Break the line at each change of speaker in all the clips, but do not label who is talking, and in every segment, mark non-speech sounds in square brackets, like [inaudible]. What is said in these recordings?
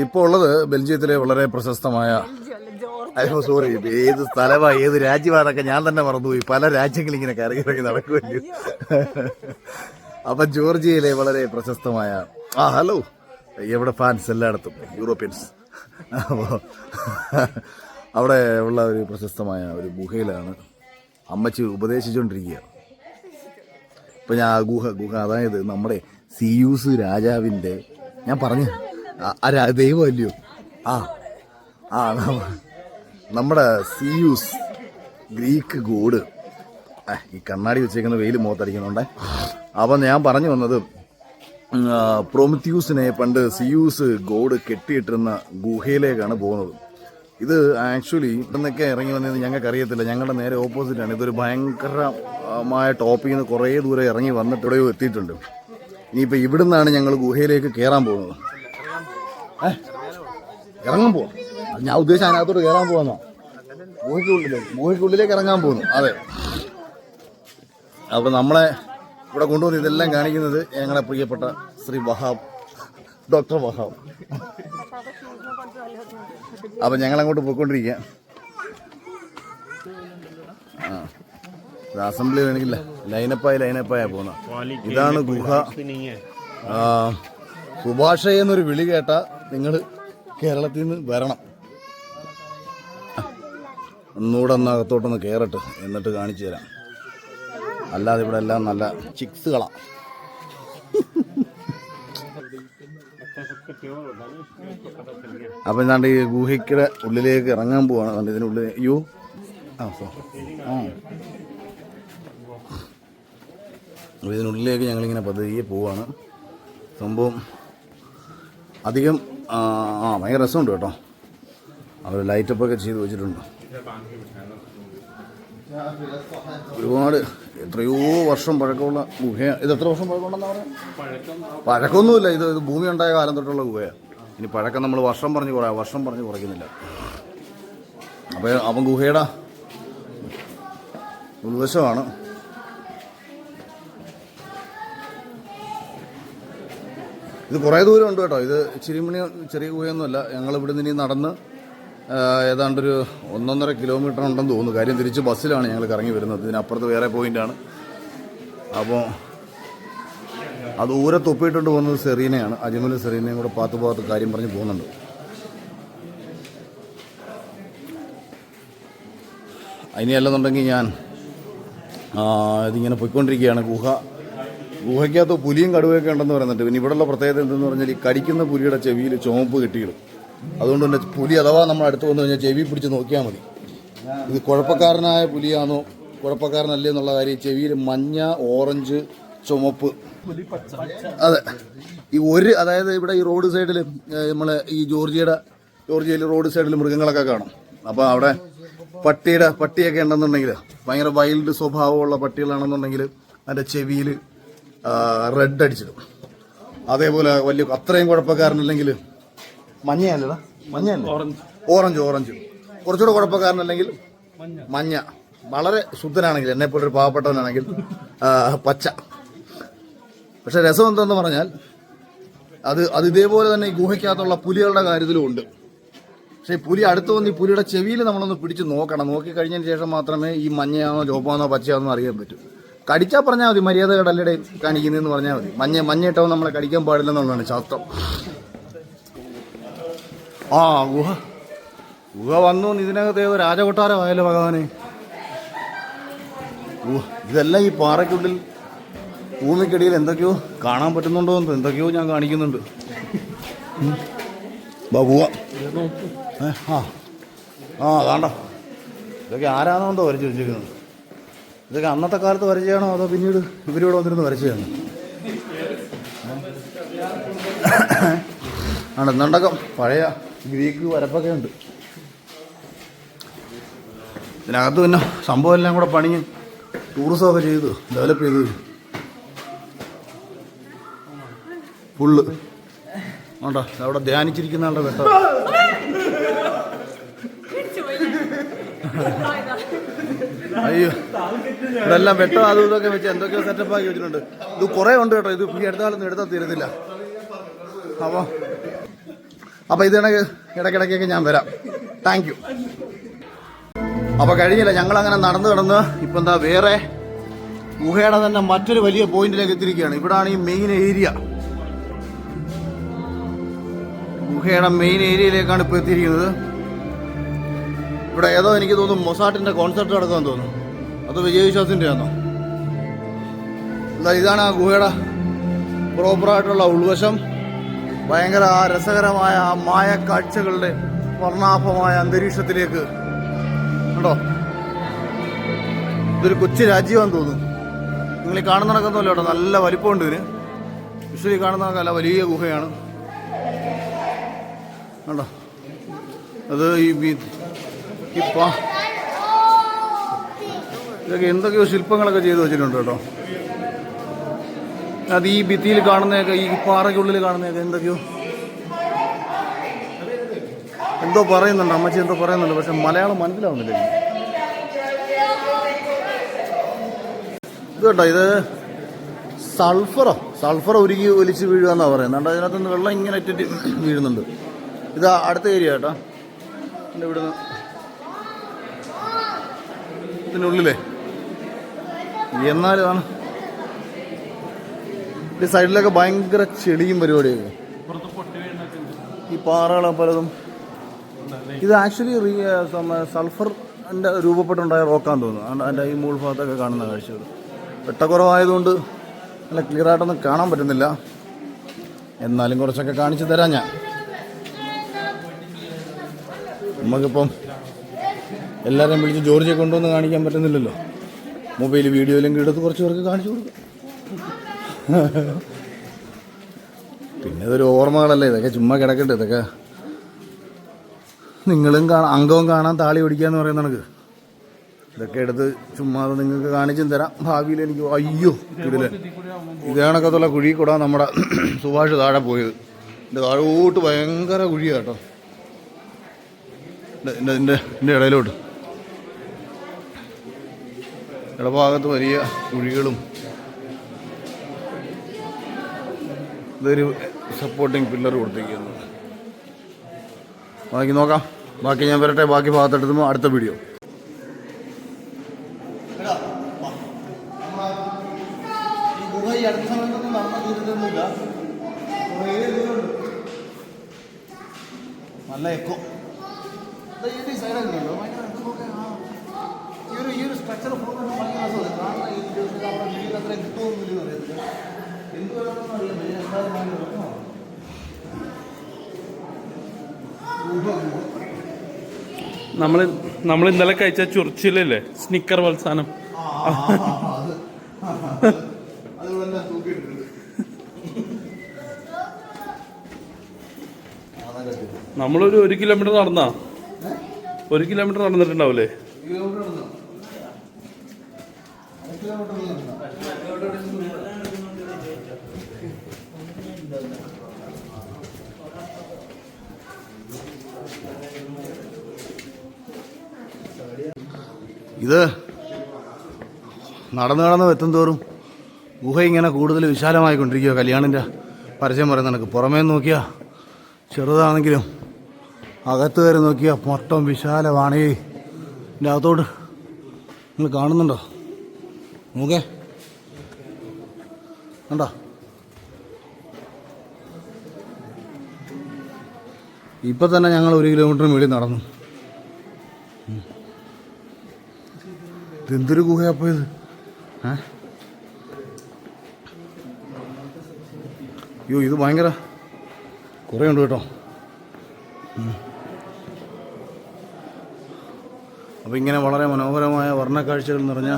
ഇപ്പോൾ ഉള്ളത് ബെൽജിയത്തിലെ വളരെ പ്രശസ്തമായ അയ്യോ സോറി ഏത് സ്ഥലമാ ഏത് രാജ്യമാണൊക്കെ ഞാൻ തന്നെ മറന്നുപോയി. പല രാജ്യങ്ങൾ ഇങ്ങനെ കറങ്ങി ഇറങ്ങി നടക്കുമല്ലോ അപ്പൊ ജോർജിയയിലെ വളരെ പ്രശസ്തമായ ആ ഹലോ എവിടെ ഫാൻസ് എല്ലായിടത്തും? യൂറോപ്യൻസ് അപ്പോൾ അവിടെ ഉള്ള ഒരു പ്രശസ്തമായ ഒരു ഗുഹയിലാണ് അമ്മച്ചി ഉപദേശിച്ചുകൊണ്ടിരിക്കുകയാണ് ഇപ്പൊ ഞാൻ ആ ഗുഹ ഗുഹ അതായത് നമ്മുടെ സിയൂസ് രാജാവിന്റെ ഞാൻ പറഞ്ഞു ആ- ആ ദൈവമല്ലയോ ആ ആ നമ്മ- നമ്മുടെ സിയൂസ് ഗ്രീക്ക് ഗോഡ്. ഈ കണ്ണാടി വെച്ചേക്കുന്ന വെയിൽ മുഖത്തടിക്കുന്നുണ്ട്. അപ്പം ഞാൻ പറഞ്ഞു വന്നത് പ്രൊമിത്യൂസിനെ പണ്ട് സിയൂസ് ഗോഡ് കെട്ടിയിട്ടിരുന്ന ഗുഹയിലേക്കാണ് പോകുന്നത്. ഇത് ആക്ച്വലി ഇവിടുന്നൊക്കെ ഇറങ്ങി വന്നത് ഞങ്ങൾക്ക് അറിയത്തില്ല ഞങ്ങളുടെ നേരെ ഓപ്പോസിറ്റാണ്. ഇതൊരു ഭയങ്കരമായ ടോപ്പിൽ നിന്ന് കുറേ ദൂരെ ഇറങ്ങി വന്നിട്ട് എവിടെയോ എത്തിയിട്ടുണ്ട്. ഇനിയിപ്പോൾ ഇവിടുന്നാണ് ഞങ്ങൾ ഗുഹയിലേക്ക് കയറാൻ പോകുന്നത്? ഇറങ്ങാൻ പോവാ. ഞാൻ ഉദ്ദേശിച്ച അതിനകത്തോട്ട് കയറാൻ പോകുന്നോ മോഹിക്കുള്ളിലേക്ക് മോഹിക്കുള്ളിലേക്ക് ഇറങ്ങാൻ പോകുന്നു അതെ. അപ്പോൾ നമ്മളെ ഇവിടെ കൊണ്ടുവന്ന് ഇതെല്ലാം കാണിക്കുന്നത് ഞങ്ങളെ പ്രിയപ്പെട്ട ശ്രീ വഹാബ് ഡോക്ടർ വഹാബ്. അപ്പം ഞങ്ങൾ അങ്ങോട്ട് പോയിക്കൊണ്ടിരിക്കുക അസംബ്ലി വേണമെങ്കിൽ ലൈനപ്പായി ലൈനപ്പായാ പോകുന്ന ഇതാണ് ഗുഹ. സുഭാഷ എന്നൊരു വിളി കേട്ട നിങ്ങൾ കേരളത്തിൽ നിന്ന് വരണം. ഒന്നുകൂടെ ഒന്ന് അകത്തോട്ടൊന്ന് കയറട്ടെ എന്നിട്ട് കാണിച്ചു തരാം. അല്ലാതെ ഇവിടെ എല്ലാം നല്ല ചിക്സുകളാണ് അപ്പം എന്താണ്ട് ഈ ഗുഹയ്ക്കുടെ ഉള്ളിലേക്ക് ഇറങ്ങാൻ പോവാണ്. ഇതിനുള്ളിൽ യു. ആ സോ ആ. ഇതിനുള്ളിലേക്ക് ഞങ്ങളിങ്ങനെ പതിയെ പോവാണ്. സംഭവം അധികം ആ ഭയങ്കര രസമുണ്ട് കേട്ടോ. അവർ ലൈറ്റപ്പൊക്കെ ചെയ്ത് വെച്ചിട്ടുണ്ട്. ഒരുപാട് എത്രയോ വർഷം പഴക്കമുള്ള ഗുഹയാണ് ഇത് എത്ര വർഷം പഴക്കമുണ്ടെന്നാ പറയുക പഴക്കമൊന്നുമില്ല. ഇത് ഇത് ഭൂമി ഉണ്ടായ കാലം തൊട്ടുള്ള ഗുഹയാണ് ഇനി പഴക്കം നമ്മൾ വർഷം പറഞ്ഞ് കുറേ വർഷം പറഞ്ഞ് കുറയ്ക്കുന്നില്ല. അപ്പോൾ അവൻ ഗുഹയുടെ ഉൾവശമാണ് ഇത് കുറേ ദൂരം ഉണ്ട് കേട്ടോ. ഇത് ചിരിമണി ചെറിയ ഗുഹയൊന്നുമല്ല. ഞങ്ങൾ ഇവിടെ നിന്ന് നടന്ന് ഏതാണ്ടൊരു ഒന്നൊന്നര കിലോമീറ്റർ ഉണ്ടെന്ന് തോന്നുന്നു. കാര്യം തിരിച്ച് ബസ്സിലാണ് ഞങ്ങൾ കറങ്ങി വരുന്നത്. ഇതിനപ്പുറത്ത് വേറെ പോയിന്റാണ് അപ്പോൾ അത് ഊരെ തൊപ്പിയിട്ടുണ്ട് പോകുന്നത് സെറീനയാണ്. അജ്മലും സെറീനയും കൂടെ പാത്ത് പാത്ത് കാര്യം പറഞ്ഞ് പോകുന്നുണ്ട്. അതിനെയല്ലെന്നുണ്ടെങ്കിൽ ഞാൻ ഇതിങ്ങനെ പോയിക്കൊണ്ടിരിക്കുകയാണ്. ഗുഹ ഗുഹയ്ക്കകത്ത് പുലിയും കടുവയൊക്കെ ഉണ്ടെന്ന് പറയുന്നുണ്ട്. പിന്നെ ഇവിടെയുള്ള പ്രത്യേകത എന്തെന്ന് പറഞ്ഞാൽ ഈ കടിക്കുന്ന പുലിയുടെ ചെവിയിൽ ചുവപ്പ് കെട്ടിയിടും. അതുകൊണ്ട് തന്നെ പുലി അഥവാ നമ്മൾ അടുത്ത് വന്നു കഴിഞ്ഞാൽ ചെവി പിടിച്ച് നോക്കിയാൽ മതി. ഇത് കുഴപ്പക്കാരനായ പുലിയാണോ? കുഴപ്പക്കാരനല്ലേ എന്നുള്ള കാര്യം ചെവിയിൽ മഞ്ഞ ഓറഞ്ച് ചുമപ്പ്. അതെ. ഈ ഒരു അതായത് ഇവിടെ ഈ റോഡ് സൈഡിൽ നമ്മളെ ഈ ജോർജിയയുടെ ജോർജിയയിൽ റോഡ് സൈഡിൽ മൃഗങ്ങളൊക്കെ കാണും. അപ്പോൾ അവിടെ പട്ടിയുടെ പട്ടിയൊക്കെ ഉണ്ടെന്നുണ്ടെങ്കിൽ ഭയങ്കര വൈൽഡ് സ്വഭാവമുള്ള പട്ടികളാണെന്നുണ്ടെങ്കിൽ അതിന്റെ ചെവിയിൽ റെഡ് അടിച്ചിടും. അതേപോലെ വലിയ അത്രയും കുഴപ്പക്കാരനല്ലെങ്കിൽ മഞ്ഞയല്ലടാ മഞ്ഞ ഓറഞ്ച് ഓറഞ്ച് കുറച്ചുകൂടെ കുഴപ്പക്കാരനല്ലെങ്കിൽ മഞ്ഞ. വളരെ ശുദ്ധനാണെങ്കിൽ എന്നെ പോലെ ഒരു പാവപ്പെട്ടവനാണെങ്കിൽ പച്ച. പക്ഷെ രസം എന്തെന്ന് പറഞ്ഞാൽ അത് അത് ഇതേപോലെ തന്നെ ഈ ഗുഹയ്ക്കകത്തുള്ള പുലികളുടെ കാര്യത്തിലും ഉണ്ട്. പക്ഷേ ഈ പുലി അടുത്ത് വന്ന് ഈ പുലിയുടെ ചെവിയിൽ നമ്മളൊന്ന് പിടിച്ച് നോക്കണം. നോക്കി കഴിഞ്ഞതിന് ശേഷം മാത്രമേ ഈ മഞ്ഞയാണോ ചുവപ്പാണോ പച്ചയാണോ അറിയാൻ പറ്റൂ. കടിച്ചാൽ പറഞ്ഞാൽ മതി മര്യാദ കടലിടെ കാണിക്കുന്നതെന്ന് പറഞ്ഞാൽ മതി. മഞ്ഞ മഞ്ഞയിട്ടവൻ നമ്മളെ കടിക്കാൻ പാടില്ലെന്നുള്ളതാണ് ശാസ്ത്രം. ആ ഗുഹ. ഗുഹ വന്നു ഇതിനകത്ത് ഏതോ രാജകൊട്ടാരമായാലും ഭഗവാനെ. ഇതെല്ലാം ഈ പാറയ്ക്കുള്ളിൽ ഭൂമിക്കടിയിൽ എന്തൊക്കെയോ കാണാൻ പറ്റുന്നുണ്ടോ എന്ന് എന്തൊക്കെയോ ഞാൻ കാണിക്കുന്നുണ്ട്. ബാബുവ ആ. ആ അതാണ്ട. ഇതൊക്കെ എന്തോ വരച്ചു വെച്ചിരിക്കുന്നത്? ഇതൊക്കെ അന്നത്തെ കാലത്ത് വരച്ചാണോ അതോ പിന്നീട് ഇവരിവിടെ വന്നിരുന്ന് വരച്ചതാണ്? ആണ് എന്നുണ്ടക്കം പഴയ ഗ്രീക്ക് വരപ്പൊക്കെ ഉണ്ട്. ഇതിനകത്ത് പിന്നെ സംഭവം എല്ലാം കൂടെ പണി ടൂറിസമൊക്കെ ചെയ്തു ഡെവലപ്പ് ചെയ്തു. ഫുള്ള് ഉണ്ടോ അവിടെ ധ്യാനിച്ചിരിക്കുന്ന ആളുടെ വെട്ടം. അയ്യോ ഇതെല്ലാം വെട്ടോ അതും ഇതൊക്കെ വെച്ച് എന്തൊക്കെയോ സെറ്റപ്പ് ആക്കി വെച്ചിട്ടുണ്ട്. ഇത് കുറേ ഉണ്ട് കേട്ടോ. ഇത് ഈ അടുത്ത കാലത്ത് എടുത്താൽ തീരത്തില്ല. അപ്പോൾ അപ്പോൾ ഇതിടക്ക് ഇടയ്ക്കിടയ്ക്കൊക്കെ ഞാൻ വരാം. താങ്ക് യു അപ്പോൾ കഴിഞ്ഞില്ല. ഞങ്ങൾ അങ്ങനെ നടന്നു കിടന്ന് ഇപ്പം എന്താ വേറെ ഗുഹയുടെ തന്നെ മറ്റൊരു വലിയ പോയിന്റിലേക്ക് എത്തിയിരിക്കുകയാണ്. ഇവിടാണ് ഈ മെയിൻ ഏരിയ ഗുഹയുടെ മെയിൻ ഏരിയയിലേക്കാണ് ഇപ്പോൾ എത്തിയിരിക്കുന്നത്. ഇവിടെ ഏതോ എനിക്ക് തോന്നുന്നു മൊസാട്ടിന്റെ കോൺസെർട്ട് നടക്കാൻ തോന്നുന്നു. അത് വിജയവിശ്വാസിന്റെ ആണോ എന്താ ഇതാണ് ആ ഗുഹയുടെ പ്രോപ്പറായിട്ടുള്ള ഉൾവശം? ഭയങ്കര ആ രസകരമായ ആ മായ കാഴ്ചകളുടെ വർണാഭമായ അന്തരീക്ഷത്തിലേക്ക്. കണ്ടോ? ഇതൊരു കൊച്ചു രാജ്യമാണെന്ന് തോന്നുന്നു. നിങ്ങൾ ഈ കാണുന്ന നടക്കുന്നല്ലോ കേട്ടോ? നല്ല വലിപ്പമുണ്ട് ഇതിന്. വിഷ്വലി കാണുന്ന നല്ല വലിയ ഗുഹയാണ്. കണ്ടോ? അത് ഈ ഈ ഇതൊക്കെ എന്തൊക്കെയോ ശില്പങ്ങളൊക്കെ ചെയ്തു വെച്ചിട്ടുണ്ട് കേട്ടോ. അത് ഈ ഭിത്തിയിൽ കാണുന്നതൊക്കെ ഈ പാറയ്ക്കുള്ളിൽ കാണുന്നതൊക്കെ എന്തൊക്കെയോ? എന്തോ പറയുന്നുണ്ട് അമ്മച്ചി എന്തോ പറയുന്നുണ്ട് പക്ഷെ മലയാളം മനസ്സിലാവുന്നില്ല ഇത് കേട്ടോ ഇത് സൾഫറോ സൾഫർ ഉരുകി ഒലിച്ച് വീഴുക എന്നാ പറയുന്നത്. അതിനകത്ത് നിന്ന് വെള്ളം ഇങ്ങനെ ഇറ്റിട്ട് വീഴുന്നുണ്ട്. ഇത് അടുത്ത ഏരിയ കേട്ടോ. എന്റെ ഇവിടുന്ന് ഇതിനുള്ളിലേ. എന്നാലാണ് ഈ സൈഡിലൊക്കെ ഭയങ്കര ചെളിയും പരിപാടിയൊക്കെ. ഈ പാറകളെ പലതും. ഇത് ആക്ച്വലി സൾഫർ എന്റെ രൂപപ്പെട്ടുണ്ടായ റോക്കാന്ന് തോന്നുന്നു. അതിന്റെ ഈ മൂൾ ഭാഗത്തൊക്കെ കാണുന്ന കാഴ്ചകൾ. വെട്ടക്കുറവായതുകൊണ്ട് നല്ല ക്ലിയർ ആയിട്ടൊന്നും കാണാൻ പറ്റുന്നില്ല. എന്നാലും കുറച്ചൊക്കെ കാണിച്ചു തരാം ഞാൻ. നമുക്കിപ്പം എല്ലാവരെയും വിളിച്ച് ജോർജിയെ കൊണ്ടുവന്ന് കാണിക്കാൻ പറ്റുന്നില്ലല്ലോ. മൊബൈൽ വീഡിയോ ലിങ്ക് എടുത്ത് കുറച്ച് പേർക്ക് കാണിച്ചു കൊടുക്കും. പിന്നെ ഇതൊരു ഓർമ്മകളല്ലേ? ഇതൊക്കെ ചുമ്മാ കിടക്കട്ടെ ഇതൊക്കെ. നിങ്ങളും കാണാം അംഗവും കാണാൻ താളി ഓടിക്കാന്ന് പറയുന്ന കണക്ക്. ഇതൊക്കെ എടുത്ത് ചുമ്മാതെ നിങ്ങൾക്ക് കാണിച്ചും തരാം. ഭാവിയിൽ എനിക്ക് അയ്യോ ഇതിൽ ഇതാണൊക്കെ കണക്കത്തുള്ള കുഴി കൂടാ നമ്മുടെ [clears throat] സുഭാഷ് താഴെ പോയത്. എന്റെ താഴോട്ട് ഭയങ്കര കുഴിയാട്ടോ എന്റെ എന്റെ എന്റെ ഇടയിലോട്ട്. ഇടഭാഗത്ത് വലിയ കുഴികളും. ഇതൊരു സപ്പോർട്ടിങ് പില്ലർ കൊടുത്തിരിക്കുന്നു. ബാക്കി നോക്കാം. ബാക്കി ഞാൻ വരട്ടെ. ബാക്കി ഭാഗത്തെടുത്തുമ്പോൾ അടുത്ത വീഡിയോ നല്ല എക്കോ ഈ ഒരു സ്ട്രക്ചർ രസമാണ് ദിവസം നമ്മുടെ വീട്ടിൽ അത്ര കിട്ടുമൊന്നുമില്ല അറിയത്തില്ല എന്തുകൊണ്ടാണെന്ന് അറിയില്ല ഞാൻ
നമ്മൾ നമ്മൾ ഇന്നലെ കഴിച്ച ചുറിച്ചിലല്ലേ? സ്നിക്കർ
വത്സാനം
നമ്മളൊരു ഒരു കിലോമീറ്റർ നടന്നാ? ഒരു കിലോമീറ്റർ
നടന്നിട്ടുണ്ടാവൂലേ? ഉണ്ടോ ഇത് നടന്നു നടന്ന് എത്തും തോറും ഗുഹ ഇങ്ങനെ കൂടുതൽ വിശാലമായിക്കൊണ്ടിരിക്കുക കല്യാണിന്റെ പരസ്യം പറയുന്ന കണക്ക്. പുറമേ നോക്കിയാൽ ചെറുതാണെങ്കിലും അകത്ത് കയറി നോക്കിയാൽ മൊത്തം വിശാലമാണ് ഇതിന്റെ അകത്തോട്ട് നിങ്ങൾ കാണുന്നുണ്ടോ? നോക്കേ കണ്ടോ? ഇപ്പം തന്നെ ഞങ്ങൾ ഒരു കിലോമീറ്റർ മേളിൽ നടന്നു. ഇതെന്തൊരു ഗുഹയപ്പോൾ ഇത്? ഏ? അയ്യോ ഇത് ഭയങ്കര കുറേ ഉണ്ട് കേട്ടോ. അപ്പോൾ ഇങ്ങനെ വളരെ മനോഹരമായ വർണക്കാഴ്ചകൾ നിറഞ്ഞ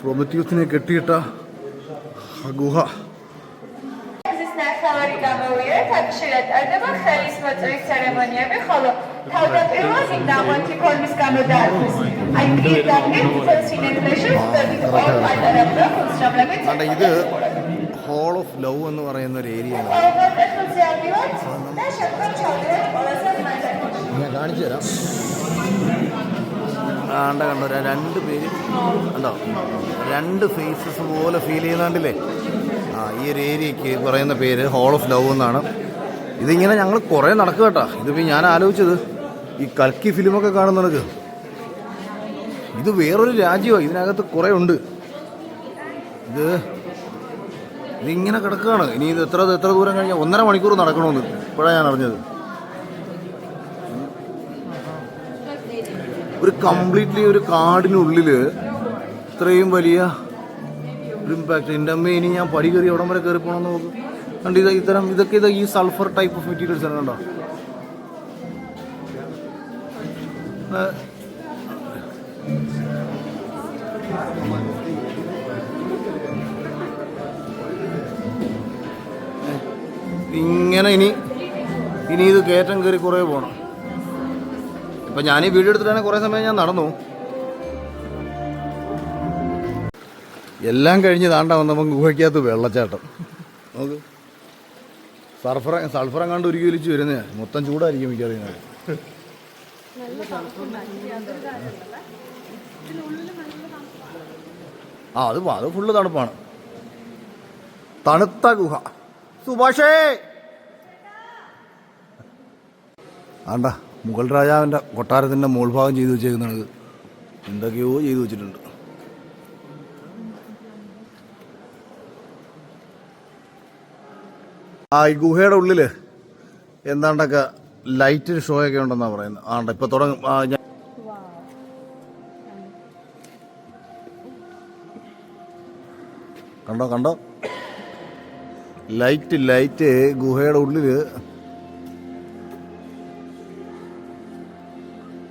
പ്രൊമത്യൂസിനെ കെട്ടിയിട്ട ഗുഹ. അല്ല ഇത് ഹോൾ ഓഫ് ലവ് എന്ന് പറയുന്ന ഒരു
ഏരിയ
ഞാൻ കാണിച്ചു തരാം. ആണ്ട കണ്ടോ രണ്ട് പേര് ഉണ്ടോ രണ്ട് ഫേസസ് പോലെ ഫീൽ ചെയ്യുന്നുണ്ടല്ലേ? ആ ഈ ഒരു ഏരിയക്ക് പറയുന്ന പേര് ഹോൾ ഓഫ് ലവ് എന്നാണ്. ഇതിങ്ങനെ ഞങ്ങൾ കുറേ നടക്കുക കേട്ടോ. ഇതിപ്പോൾ ഞാൻ ആലോചിച്ചത് ഈ കൽക്കി ഫിലിമൊക്കെ കാണുന്ന കണക്ക്. ഇത് വേറൊരു രാജ്യമാണ് ഇതിനകത്ത് കുറേ ഉണ്ട്. ഇത് ഇതിങ്ങനെ കിടക്കുകയാണ്. ഇനി ഇത് എത്ര എത്ര ദൂരം കഴിഞ്ഞാൽ ഒന്നര മണിക്കൂർ നടക്കണമെന്ന് ഇപ്പോഴാണ് ഞാൻ അറിഞ്ഞത്. ഒരു കംപ്ലീറ്റ്ലി ഒരു കാടിനുള്ളിൽ ഇത്രയും വലിയ ഒരു ഇമ്പാക്റ്റ് എന്റെ അമ്മ ഇനി ഞാൻ പടി കയറി എവിടം വരെ കയറി പോകണമെന്ന് നോക്കും. കണ്ട് ഇത് ഇത്തരം ഇതൊക്കെ ഇത് ഈ സൾഫർ ടൈപ്പ് ഓഫ് മെറ്റീരിയൽസ് ആണ് കണ്ടോ? ഇങ്ങനെ ഇനി ഇനി ഇത് കയറ്റം കയറി കുറേ പോകണം ഇപ്പം ഞാൻ ഈ വീഡിയോ എടുത്തിട്ടാണെങ്കിൽ കുറേ സമയം ഞാൻ നടന്നു. എല്ലാം കഴിഞ്ഞ് താണ്ട വന്നപ്പം ഗുഹയ്ക്കകത്ത് വെള്ളച്ചാട്ടം. നോക്ക്. സൾഫർ സൾഫർ എങ്ങാണ്ട് ഉരുക്കി വലിച്ച് വരുന്ന. മൊത്തം ചൂടായിരിക്കും മിക്കറിയുന്നത് ആ അത് അത് ഫുള്ള് തണുപ്പാണ്. തണുത്ത ഗുഹ. സുഭാഷേ! ആണ്ട മുഗൾ രാജാവിന്റെ കൊട്ടാരത്തിന്റെ മുകൾഭാഗം ചെയ്തു വെച്ചേക്കുന്നത് എന്തൊക്കെയോ ചെയ്തു വെച്ചിട്ടുണ്ട്. ആ ഈ ഗുഹയുടെ ഉള്ളിൽ എന്താണ്ടൊക്കെ ലൈറ്റ് ഷോ ഒക്കെ ഉണ്ടെന്നാണ് പറയുന്നത്. ആണ്ട ഇപ്പൊ തുടങ്ങും ഞാൻ കണ്ടോ കണ്ടോ? ലൈറ്റ് ലൈറ്റ് ഗുഹയുടെ ഉള്ളിൽ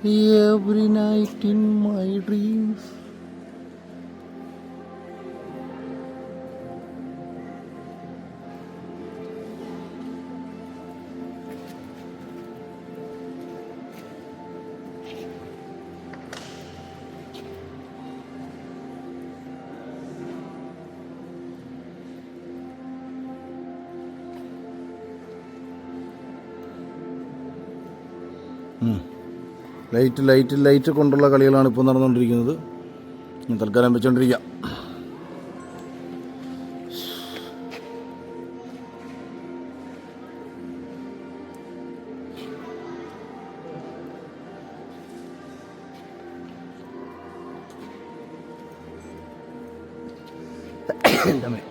every night in my dreams. Light light light കൊണ്ടുള്ള കളികളാണ് ഇപ്പോൾ നടന്നുകൊണ്ടിരിക്കുന്നത് തൽക്കാലം വെച്ചുകൊണ്ടിരിക്കാം [coughs] Dame.